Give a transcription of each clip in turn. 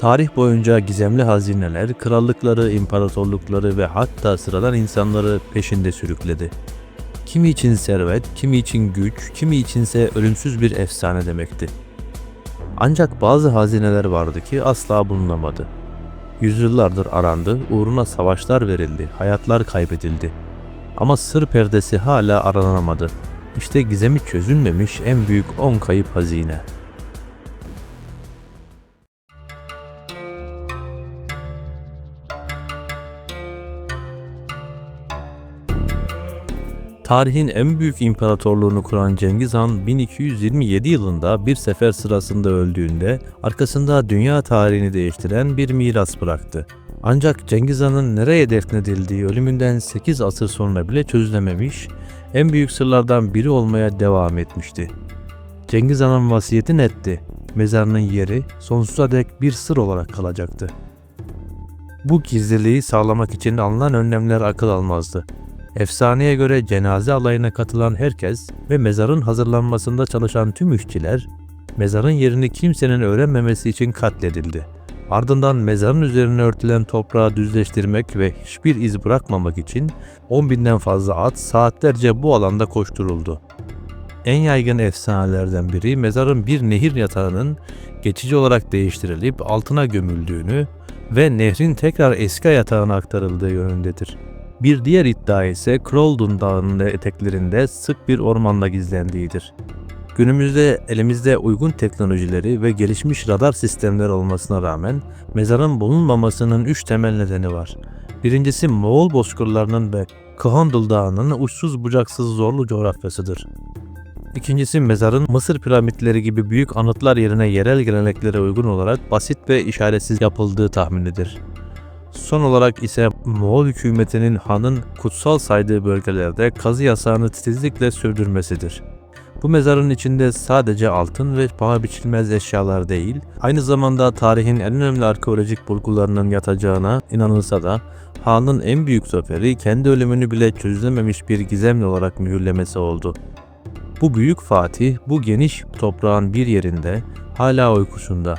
Tarih boyunca gizemli hazineler, krallıkları, imparatorlukları ve hatta sıradan insanları peşinde sürükledi. Kimi için servet, kimi için güç, kimi içinse ölümsüz bir efsane demekti. Ancak bazı hazineler vardı ki asla bulunamadı. Yüzyıllardır arandı, uğruna savaşlar verildi, hayatlar kaybedildi. Ama sır perdesi hala aranamadı. İşte gizemi çözülmemiş en büyük 10 kayıp hazine. Tarihin en büyük imparatorluğunu kuran Cengiz Han 1227 yılında bir sefer sırasında öldüğünde arkasında dünya tarihini değiştiren bir miras bıraktı. Ancak Cengiz Han'ın nereye defnedildiği ölümünden 8 asır sonra bile çözülememiş, en büyük sırlardan biri olmaya devam etmişti. Cengiz Han'ın vasiyeti netti. Mezarının yeri sonsuza dek bir sır olarak kalacaktı. Bu gizliliği sağlamak için alınan önlemler akıl almazdı. Efsaneye göre cenaze alayına katılan herkes ve mezarın hazırlanmasında çalışan tüm işçiler, mezarın yerini kimsenin öğrenmemesi için katledildi. Ardından mezarın üzerine örtülen toprağı düzleştirmek ve hiçbir iz bırakmamak için 10 binden fazla at saatlerce bu alanda koşturuldu. En yaygın efsanelerden biri mezarın bir nehir yatağının geçici olarak değiştirilip altına gömüldüğünü ve nehrin tekrar eski yatağına aktarıldığı yönündedir. Bir diğer iddia ise Croldon Dağı'nın eteklerinde sık bir ormanda gizlendiğidir. Günümüzde elimizde uygun teknolojileri ve gelişmiş radar sistemleri olmasına rağmen mezarın bulunmamasının üç temel nedeni var. Birincisi Moğol bozkırlarının ve Kıhandıl Dağı'nın uçsuz bucaksız zorlu coğrafyasıdır. İkincisi mezarın Mısır piramitleri gibi büyük anıtlar yerine yerel geleneklere uygun olarak basit ve işaretsiz yapıldığı tahminidir. Son olarak ise Moğol hükümetinin hanın kutsal saydığı bölgelerde kazı yasağını titizlikle sürdürmesidir. Bu mezarın içinde sadece altın ve paha biçilmez eşyalar değil, aynı zamanda tarihin en önemli arkeolojik bulgularının yatacağına inanılsa da Han'ın en büyük zaferi kendi ölümünü bile çözülememiş bir gizemli olarak mühürlemesi oldu. Bu büyük Fatih bu geniş toprağın bir yerinde hala uykusunda.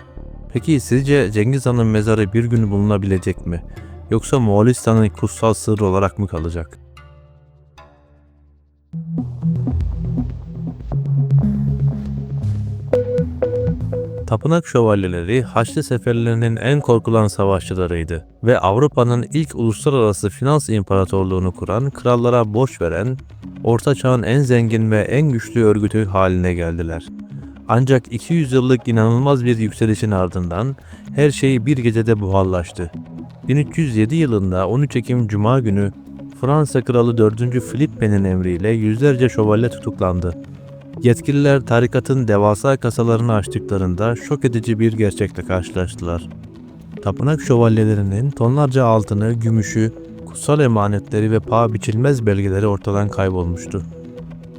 Peki sizce Cengiz Han'ın mezarı bir gün bulunabilecek mi? Yoksa Moğolistan'ın kutsal sırrı olarak mı kalacak? Tapınak şövalyeleri Haçlı seferlerinin en korkulan savaşçılarıydı ve Avrupa'nın ilk uluslararası finans imparatorluğunu kuran, krallara borç veren, Orta Çağ'ın en zengin ve en güçlü örgütü haline geldiler. Ancak 200 yıllık inanılmaz bir yükselişin ardından her şey bir gecede buharlaştı. 1307 yılında 13 Ekim Cuma günü Fransa Kralı 4. Filippe'nin emriyle yüzlerce şövalye tutuklandı. Yetkililer tarikatın devasa kasalarını açtıklarında şok edici bir gerçekle karşılaştılar. Tapınak şövalyelerinin tonlarca altını, gümüşü, kutsal emanetleri ve paha biçilmez belgeleri ortadan kaybolmuştu.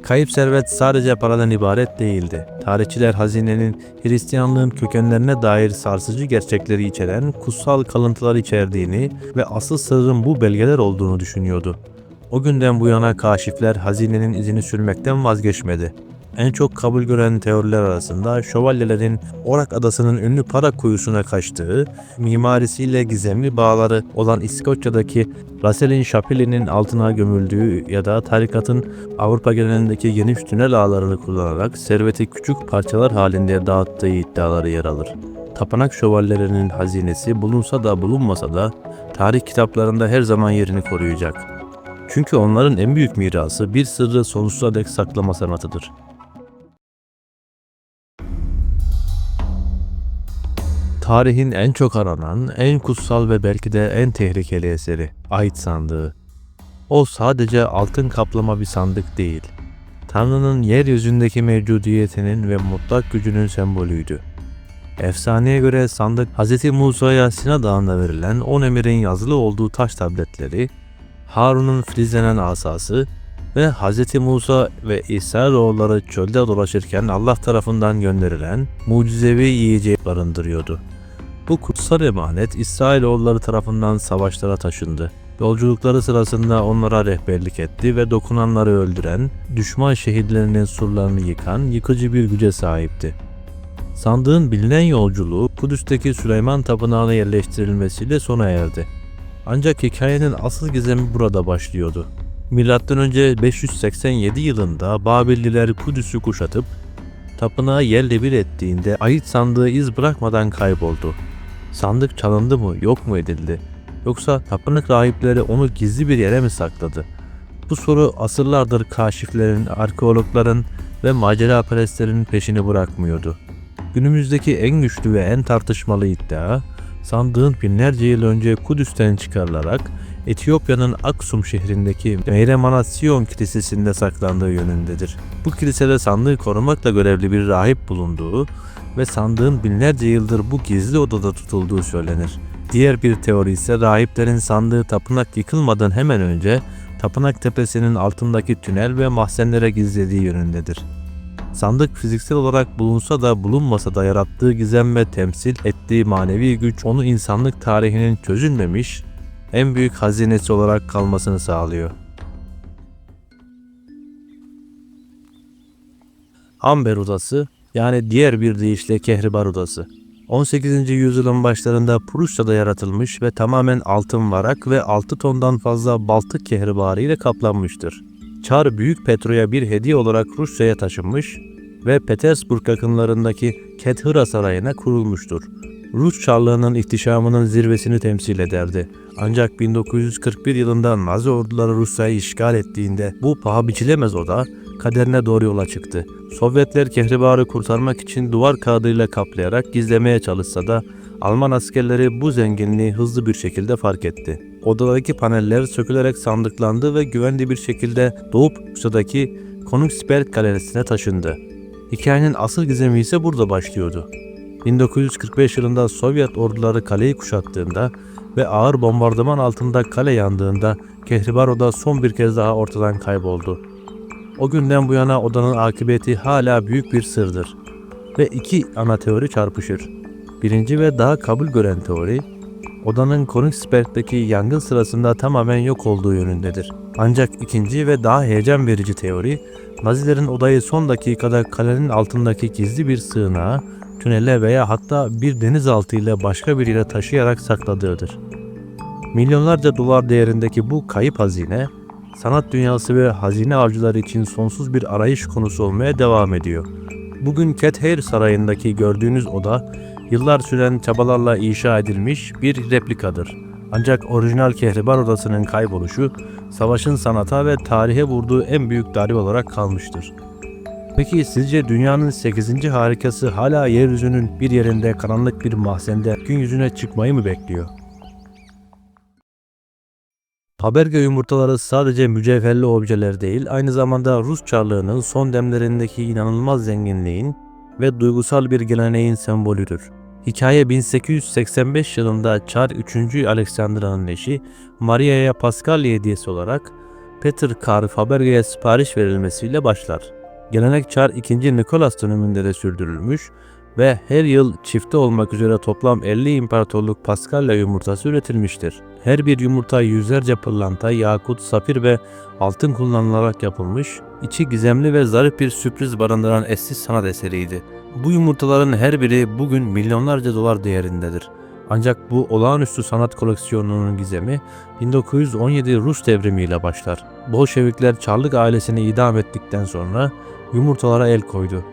Kayıp servet sadece paradan ibaret değildi. Tarihçiler hazinenin Hristiyanlığın kökenlerine dair sarsıcı gerçekleri içeren kutsal kalıntılar içerdiğini ve asıl sırrın bu belgeler olduğunu düşünüyordu. O günden bu yana kaşifler hazinenin izini sürmekten vazgeçmedi. En çok kabul gören teoriler arasında şövalyelerin Orak Adası'nın ünlü para kuyusuna kaçtığı, mimarisiyle gizemli bağları olan İskoçya'daki Russell'in Şapeli'nin altına gömüldüğü ya da tarikatın Avrupa genelindeki geniş tünel ağlarını kullanarak serveti küçük parçalar halinde dağıttığı iddiaları yer alır. Tapınak şövalyelerinin hazinesi bulunsa da bulunmasa da tarih kitaplarında her zaman yerini koruyacak. Çünkü onların en büyük mirası bir sırrı sonsuza dek saklama sanatıdır. Tarihin en çok aranan, en kutsal ve belki de en tehlikeli eseri, Ait Sandığı. O sadece altın kaplama bir sandık değil. Tanrı'nın yeryüzündeki mevcudiyetinin ve mutlak gücünün sembolüydü. Efsaneye göre sandık Hz. Musa'ya Sina Dağı'nda verilen 10 emirin yazılı olduğu taş tabletleri, Harun'un filizlenen asası ve Hz. Musa ve İsrailoğulları çölde dolaşırken Allah tarafından gönderilen mucizevi yiyeceği barındırıyordu. Bu kutsal emanet İsrailoğulları tarafından savaşlara taşındı. Yolculukları sırasında onlara rehberlik etti ve dokunanları öldüren, düşman şehirlerinin surlarını yıkan yıkıcı bir güce sahipti. Sandığın bilinen yolculuğu Kudüs'teki Süleyman Tapınağı'na yerleştirilmesiyle sona erdi. Ancak hikayenin asıl gizemi burada başlıyordu. Önce 587 yılında Babilliler Kudüs'ü kuşatıp tapınağı yerle bir ettiğinde ait sandığı iz bırakmadan kayboldu. Sandık çalındı mı, yok mu edildi? Yoksa tapınak rahipleri onu gizli bir yere mi sakladı? Bu soru asırlardır kaşiflerin, arkeologların ve maceraperestlerin peşini bırakmıyordu. Günümüzdeki en güçlü ve en tartışmalı iddia, sandığın binlerce yıl önce Kudüs'ten çıkarılarak Etiyopya'nın Aksum şehrindeki Meyremanasyon Kilisesi'nde saklandığı yönündedir. Bu kilisede sandığı korumakla görevli bir rahip bulunduğu ve sandığın binlerce yıldır bu gizli odada tutulduğu söylenir. Diğer bir teori ise rahiplerin sandığı tapınak yıkılmadan hemen önce tapınak tepesinin altındaki tünel ve mahzenlere gizlediği yönündedir. Sandık fiziksel olarak bulunsa da bulunmasa da yarattığı gizem ve temsil ettiği manevi güç onu insanlık tarihinin çözülmemiş en büyük hazinesi olarak kalmasını sağlıyor. Amber Odası yani diğer bir deyişle Kehribar Odası. 18. yüzyılın başlarında Prusya'da yaratılmış ve tamamen altın varak ve 6 tondan fazla Baltık kehribarı ile kaplanmıştır. Çar Büyük Petro'ya bir hediye olarak Rusya'ya taşınmış ve Petersburg yakınlarındaki Kethira Sarayı'na kurulmuştur. Rus Çarlığı'nın ihtişamının zirvesini temsil ederdi. Ancak 1941 yılında Nazi orduları Rusya'yı işgal ettiğinde bu paha biçilemez oda kaderine doğru yola çıktı. Sovyetler Kehribar'ı kurtarmak için duvar kağıdıyla kaplayarak gizlemeye çalışsa da Alman askerleri bu zenginliği hızlı bir şekilde fark etti. Odadaki paneller sökülerek sandıklandı ve güvenli bir şekilde Doğu Rusya'daki Königsberg Galerisi'ne taşındı. Hikayenin asıl gizemi ise burada başlıyordu. 1945 yılında Sovyet orduları kaleyi kuşattığında ve ağır bombardıman altında kale yandığında Kehribar Oda son bir kez daha ortadan kayboldu. O günden bu yana odanın akıbeti hala büyük bir sırdır. Ve iki ana teori çarpışır. Birinci ve daha kabul gören teori, odanın Königsberg'deki yangın sırasında tamamen yok olduğu yönündedir. Ancak ikinci ve daha heyecan verici teori, Nazilerin odayı son dakikada kalenin altındaki gizli bir sığınağa, tünele veya hatta bir denizaltı ile başka bir yere taşıyarak sakladığıdır. Milyonlarca dolar değerindeki bu kayıp hazine, sanat dünyası ve hazine avcıları için sonsuz bir arayış konusu olmaya devam ediyor. Bugün Kether Sarayı'ndaki gördüğünüz oda, yıllar süren çabalarla inşa edilmiş bir replikadır. Ancak orijinal Kehribar Odası'nın kayboluşu, savaşın sanata ve tarihe vurduğu en büyük darbe olarak kalmıştır. Peki sizce dünyanın 8. harikası hala yeryüzünün bir yerinde karanlık bir mahzende gün yüzüne çıkmayı mı bekliyor? Haberge yumurtaları sadece mücevherli objeler değil, aynı zamanda Rus çarlığının son demlerindeki inanılmaz zenginliğin ve duygusal bir geleneğin sembolüdür. Hikaye 1885 yılında Çar 3. Aleksandra'nın eşi Maria'ya Paskalya hediyesi olarak Peter Karl Faberge'ye sipariş verilmesiyle başlar. Gelenek Çar 2. Nikolas döneminde de sürdürülmüş ve her yıl çifte olmak üzere toplam 50 imparatorluk Paskalya yumurtası üretilmiştir. Her bir yumurta yüzlerce pırlanta, yakut, safir ve altın kullanılarak yapılmış, içi gizemli ve zarif bir sürpriz barındıran eşsiz sanat eseriydi. Bu yumurtaların her biri bugün milyonlarca dolar değerindedir. Ancak bu olağanüstü sanat koleksiyonunun gizemi 1917 Rus devrimiyle başlar. Bolşevikler Çarlık ailesini idam ettikten sonra yumurtalara el koydu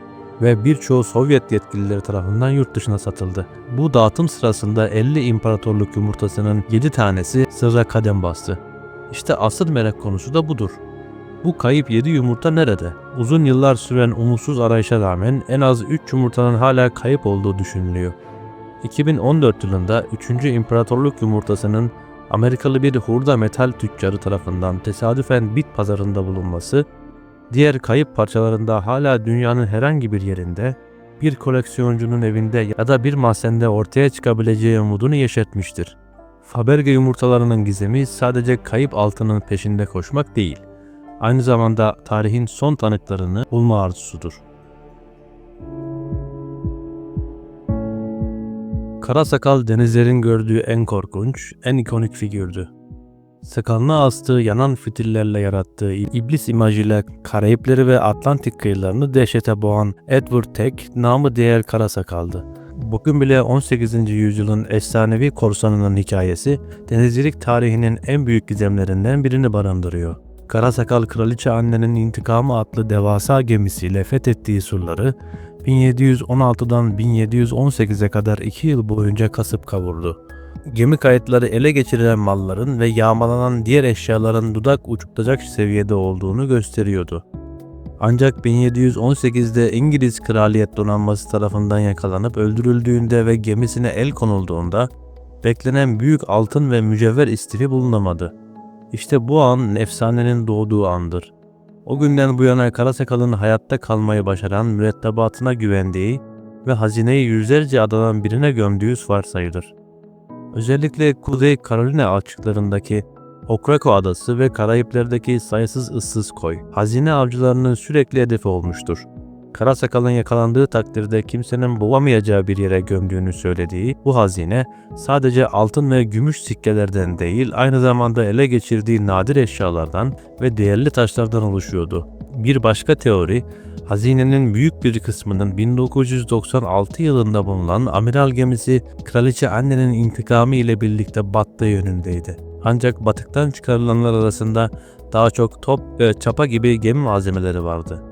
ve birçoğu Sovyet yetkilileri tarafından yurt dışına satıldı. Bu dağıtım sırasında 50 imparatorluk yumurtasının 7 tanesi sırra kadem bastı. İşte asıl merak konusu da budur. Bu kayıp 7 yumurta nerede? Uzun yıllar süren umutsuz arayışa rağmen en az 3 yumurtanın hala kayıp olduğu düşünülüyor. 2014 yılında 3. imparatorluk yumurtasının Amerikalı bir hurda metal tüccarı tarafından tesadüfen bit pazarında bulunması diğer kayıp parçalarında hala dünyanın herhangi bir yerinde, bir koleksiyoncunun evinde ya da bir mahzende ortaya çıkabileceği umudunu yeşertmiştir. Faberge yumurtalarının gizemi sadece kayıp altının peşinde koşmak değil, aynı zamanda tarihin son tanıklarını bulma arzusudur. Kara sakal denizlerin gördüğü en korkunç, en ikonik figürdü. Sakalına astığı yanan fitillerle yarattığı iblis imajıyla Karayipleri ve Atlantik kıyılarını dehşete boğan Edward Teck, namı diğer Kara Sakal'dı. Bugün bile 18. yüzyılın efsanevi korsanının hikayesi denizcilik tarihinin en büyük gizemlerinden birini barındırıyor. Kara Sakal Kraliçe Anne'nin intikamı adlı devasa gemisiyle fethettiği surları 1716'dan 1718'e kadar 2 yıl boyunca kasıp kavurdu. Gemi kayıtları ele geçirilen malların ve yağmalanan diğer eşyaların dudak uçuklayacak seviyede olduğunu gösteriyordu. Ancak 1718'de İngiliz Kraliyet Donanması tarafından yakalanıp öldürüldüğünde ve gemisine el konulduğunda beklenen büyük altın ve mücevher istifi bulunamadı. İşte bu an efsanenin doğduğu andır. O günden bu yana Karasakal'ın hayatta kalmayı başaran mürettebatına güvendiği ve hazineyi yüzlerce adadan birine gömdüğü varsayılır. Özellikle Kuzey Carolina açıklarındaki Okrako Adası ve Karayipler'deki sayısız ıssız koy, hazine avcılarının sürekli hedefi olmuştur. Kara sakalın yakalandığı takdirde kimsenin bulamayacağı bir yere gömdüğünü söylediği bu hazine sadece altın ve gümüş sikkelerden değil aynı zamanda ele geçirdiği nadir eşyalardan ve değerli taşlardan oluşuyordu. Bir başka teori, hazinenin büyük bir kısmının 1996 yılında bulunan amiral gemisi Kraliçe Anne'nin intikamı ile birlikte battığı yönündeydi. Ancak batıktan çıkarılanlar arasında daha çok top ve çapa gibi gemi malzemeleri vardı.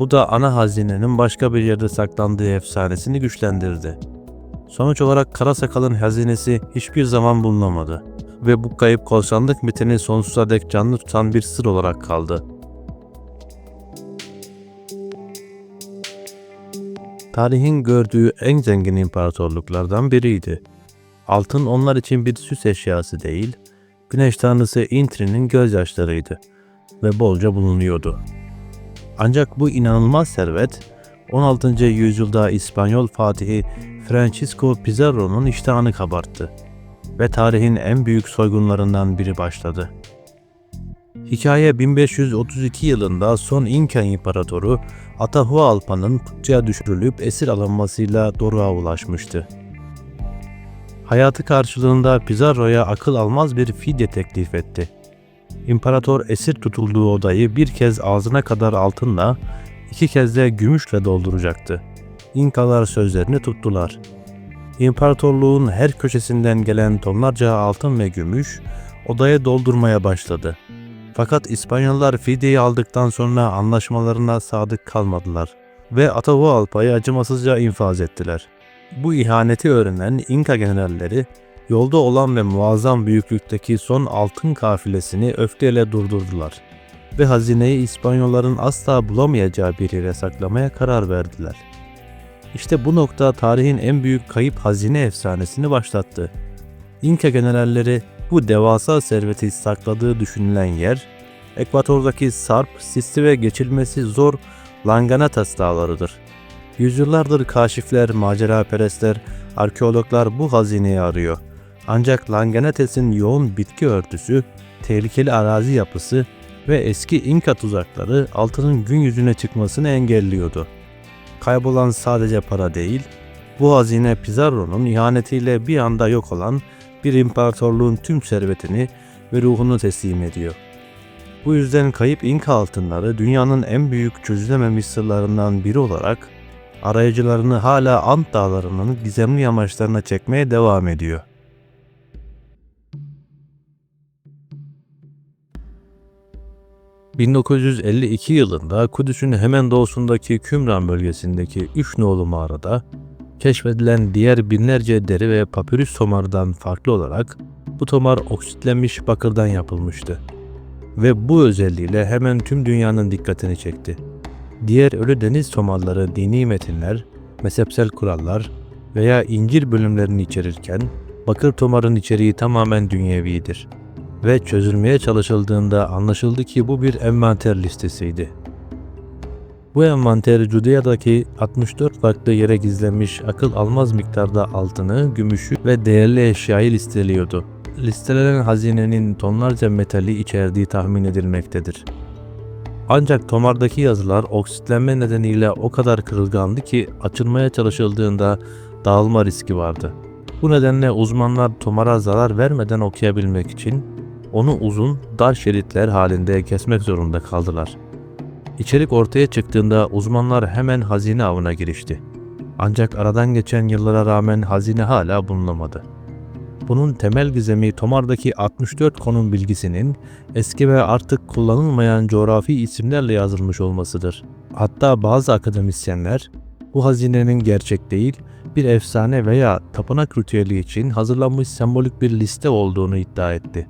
Bu da ana hazinenin başka bir yerde saklandığı efsanesini güçlendirdi. Sonuç olarak Kara Sakal'ın hazinesi hiçbir zaman bulunamadı ve bu kayıp korsanlık mitini sonsuza dek canlı tutan bir sır olarak kaldı. Tarihin gördüğü en zengin imparatorluklardan biriydi. Altın onlar için bir süs eşyası değil, güneş tanrısı Intri'nin gözyaşlarıydı ve bolca bulunuyordu. Ancak bu inanılmaz servet 16. yüzyılda İspanyol fatihi Francisco Pizarro'nun iştahını kabarttı ve tarihin en büyük soygunlarından biri başladı. Hikaye 1532 yılında son İnka İmparatoru Atahualpa'nın putçuya düşürülüp esir alınmasıyla Doruk'a ulaşmıştı. Hayatı karşılığında Pizarro'ya akıl almaz bir fidye teklif etti. İmparator esir tutulduğu odayı bir kez ağzına kadar altınla, iki kez de gümüşle dolduracaktı. İnkalar sözlerini tuttular. İmparatorluğun her köşesinden gelen tonlarca altın ve gümüş odaya doldurmaya başladı. Fakat İspanyollar fidyeyi aldıktan sonra anlaşmalarına sadık kalmadılar ve Atahualpa'yı acımasızca infaz ettiler. Bu ihaneti öğrenen İnka generalleri yolda olan ve muazzam büyüklükteki son altın kafilesini öfkeyle durdurdular ve hazineyi İspanyolların asla bulamayacağı bir yere saklamaya karar verdiler. İşte bu nokta tarihin en büyük kayıp hazine efsanesini başlattı. İnka generalleri bu devasa serveti sakladığı düşünülen yer, Ekvator'daki Sarp, sisli ve geçilmesi zor Langanatas dağlarıdır. Yüzyıllardır kaşifler, maceraperestler, arkeologlar bu hazineyi arıyor. Ancak Langanates'in yoğun bitki örtüsü, tehlikeli arazi yapısı ve eski İnka tuzakları altının gün yüzüne çıkmasını engelliyordu. Kaybolan sadece para değil, bu hazine Pizarro'nun ihanetiyle bir anda yok olan bir imparatorluğun tüm servetini ve ruhunu teslim ediyor. Bu yüzden kayıp İnka altınları dünyanın en büyük çözülememiş sırlarından biri olarak arayıcılarını hala Ant dağlarının gizemli yamaçlarına çekmeye devam ediyor. ...1952 yılında Kudüs'ün hemen doğusundaki Kümran bölgesindeki üç nolu mağarada keşfedilen diğer binlerce deri ve papyrus tomardan farklı olarak bu tomar oksitlenmiş bakırdan yapılmıştı. Ve bu özelliğiyle hemen tüm dünyanın dikkatini çekti. Diğer ölü deniz tomarları dini metinler, mezhepsel kurallar veya İncil bölümlerini içerirken bakır tomarın içeriği tamamen dünyevidir. Ve çözülmeye çalışıldığında anlaşıldı ki bu bir envanter listesiydi. Bu envanter Judea'daki 64 farklı yere gizlenmiş akıl almaz miktarda altını, gümüşü ve değerli eşyayı listeliyordu. Listelenen hazinenin tonlarca metali içerdiği tahmin edilmektedir. Ancak tomardaki yazılar oksitlenme nedeniyle o kadar kırılgandı ki açılmaya çalışıldığında dağılma riski vardı. Bu nedenle uzmanlar tomara zarar vermeden okuyabilmek için onu uzun, dar şeritler halinde kesmek zorunda kaldılar. İçerik ortaya çıktığında uzmanlar hemen hazine avına girişti. Ancak aradan geçen yıllara rağmen hazine hala bulunamadı. Bunun temel gizemi Tomar'daki 64 konum bilgisinin eski ve artık kullanılmayan coğrafi isimlerle yazılmış olmasıdır. Hatta bazı akademisyenler bu hazinenin gerçek değil, bir efsane veya tapınak ritüeli için hazırlanmış sembolik bir liste olduğunu iddia etti.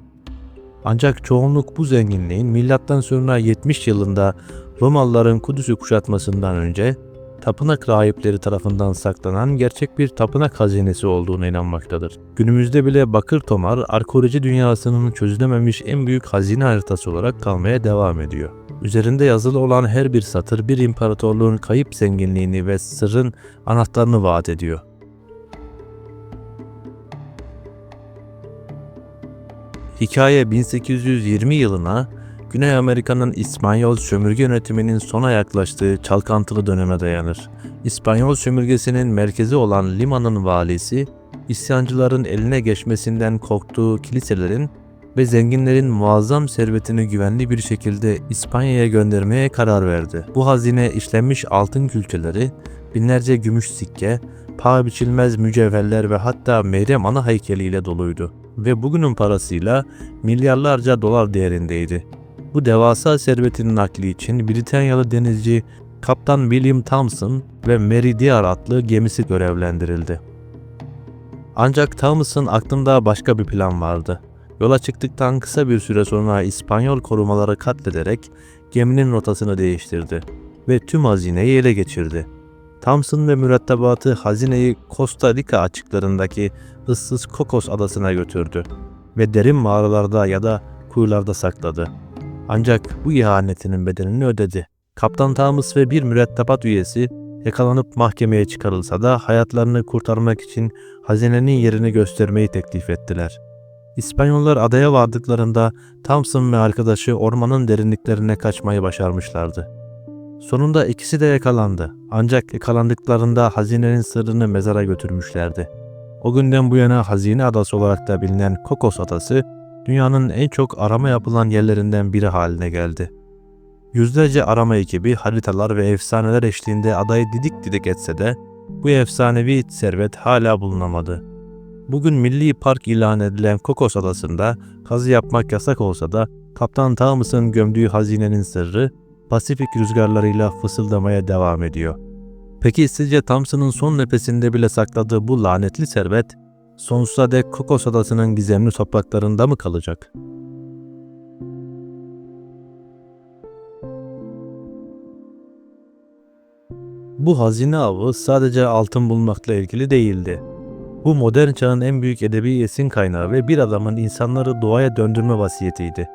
Ancak çoğunluk bu zenginliğin milattan sonra 70 yılında Romalıların Kudüs'ü kuşatmasından önce tapınak rahipleri tarafından saklanan gerçek bir tapınak hazinesi olduğuna inanmaktadır. Günümüzde bile Bakır Tomar, arkeoloji dünyasının çözülememiş en büyük hazine haritası olarak kalmaya devam ediyor. Üzerinde yazılı olan her bir satır bir imparatorluğun kayıp zenginliğini ve sırrın anahtarını vaat ediyor. Hikaye 1820 yılına Güney Amerika'nın İspanyol sömürge yönetiminin sona yaklaştığı çalkantılı döneme dayanır. İspanyol sömürgesinin merkezi olan Lima'nın valisi, isyancıların eline geçmesinden korktuğu kiliselerin ve zenginlerin muazzam servetini güvenli bir şekilde İspanya'ya göndermeye karar verdi. Bu hazine işlenmiş altın külçeleri, binlerce gümüş sikke, paha biçilmez mücevherler ve hatta Meryem Ana heykeliyle doluydu ve bugünün parasıyla milyarlarca dolar değerindeydi. Bu devasa servetin nakli için Britanyalı denizci Kaptan William Thompson ve Mary Dear adlı gemisi görevlendirildi. Ancak Thompson aklında başka bir plan vardı. Yola çıktıktan kısa bir süre sonra İspanyol korumaları katlederek geminin rotasını değiştirdi ve tüm hazineyi ele geçirdi. Thompson ve mürettebatı hazineyi Costa Rica açıklarındaki ıssız Kokos adasına götürdü ve derin mağaralarda ya da kuyularda sakladı. Ancak bu ihanetinin bedelini ödedi. Kaptan Thomas ve bir mürettebat üyesi yakalanıp mahkemeye çıkarılsa da hayatlarını kurtarmak için hazinenin yerini göstermeyi teklif ettiler. İspanyollar adaya vardıklarında Thompson ve arkadaşı ormanın derinliklerine kaçmayı başarmışlardı. Sonunda ikisi de yakalandı. Ancak yakalandıklarında hazinenin sırrını mezara götürmüşlerdi. O günden bu yana hazine adası olarak da bilinen Kokos adası dünyanın en çok arama yapılan yerlerinden biri haline geldi. Yüzlerce arama ekibi haritalar ve efsaneler eşliğinde adayı didik didik etse de bu efsanevi servet hala bulunamadı. Bugün milli park ilan edilen Kokos adasında kazı yapmak yasak olsa da Kaptan Thomas'ın gömdüğü hazinenin sırrı Pasifik rüzgarlarıyla fısıldamaya devam ediyor. Peki sizce Thompson'ın son nefesinde bile sakladığı bu lanetli servet sonsuza dek Kokos Adası'nın gizemli topraklarında mı kalacak? Bu hazine avı sadece altın bulmakla ilgili değildi. Bu modern çağın en büyük edebi esin kaynağı ve bir adamın insanları doğaya döndürme vasiyetiydi.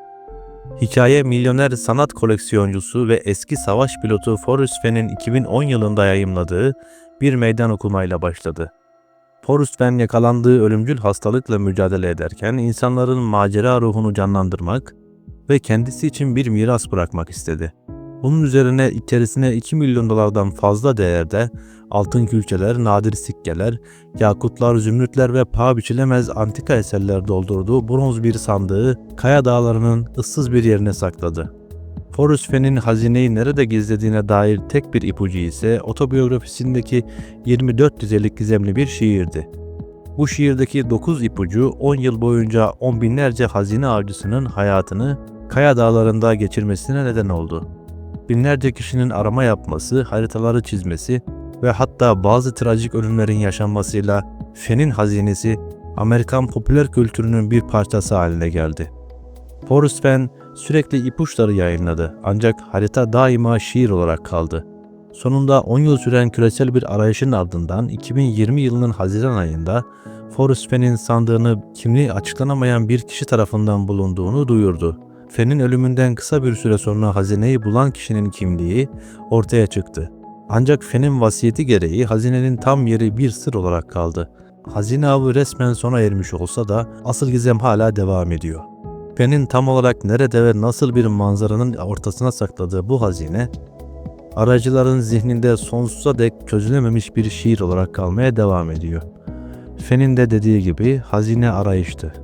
Hikaye milyoner sanat koleksiyoncusu ve eski savaş pilotu Forrest Fenn'in 2010 yılında yayımladığı bir meydan okumayla başladı. Forrest Fenn yakalandığı ölümcül hastalıkla mücadele ederken insanların macera ruhunu canlandırmak ve kendisi için bir miras bırakmak istedi. Bunun üzerine içerisine 2 milyon dolardan fazla değerde altın külçeler, nadir sikkeler, yakutlar, zümrütler ve paha biçilemez antika eserler doldurduğu bronz bir sandığı Kaya Dağları'nın ıssız bir yerine sakladı. Forrest hazineyi nerede gizlediğine dair tek bir ipucu ise otobiyografisindeki 24 dizelik gizemli bir şiirdi. Bu şiirdeki 9 ipucu 10 yıl boyunca on binlerce hazine avcısının hayatını Kaya Dağları'nda geçirmesine neden oldu. Binlerce kişinin arama yapması, haritaları çizmesi ve hatta bazı trajik ölümlerin yaşanmasıyla Fen'in hazinesi Amerikan popüler kültürünün bir parçası haline geldi. Forrest Fenn sürekli ipuçları yayınladı ancak harita daima şiir olarak kaldı. Sonunda 10 yıl süren küresel bir arayışın ardından 2020 yılının Haziran ayında Forrest Fenn'in sandığını kimliği açıklanamayan bir kişi tarafından bulunduğunu duyurdu. Fenn'in ölümünden kısa bir süre sonra hazineyi bulan kişinin kimliği ortaya çıktı. Ancak Fenn'in vasiyeti gereği hazinenin tam yeri bir sır olarak kaldı. Hazine avı resmen sona ermiş olsa da asıl gizem hala devam ediyor. Fenn'in tam olarak nerede ve nasıl bir manzaranın ortasına sakladığı bu hazine, aracıların zihninde sonsuza dek çözülememiş bir şiir olarak kalmaya devam ediyor. Fenn'in de dediği gibi hazine arayıştı.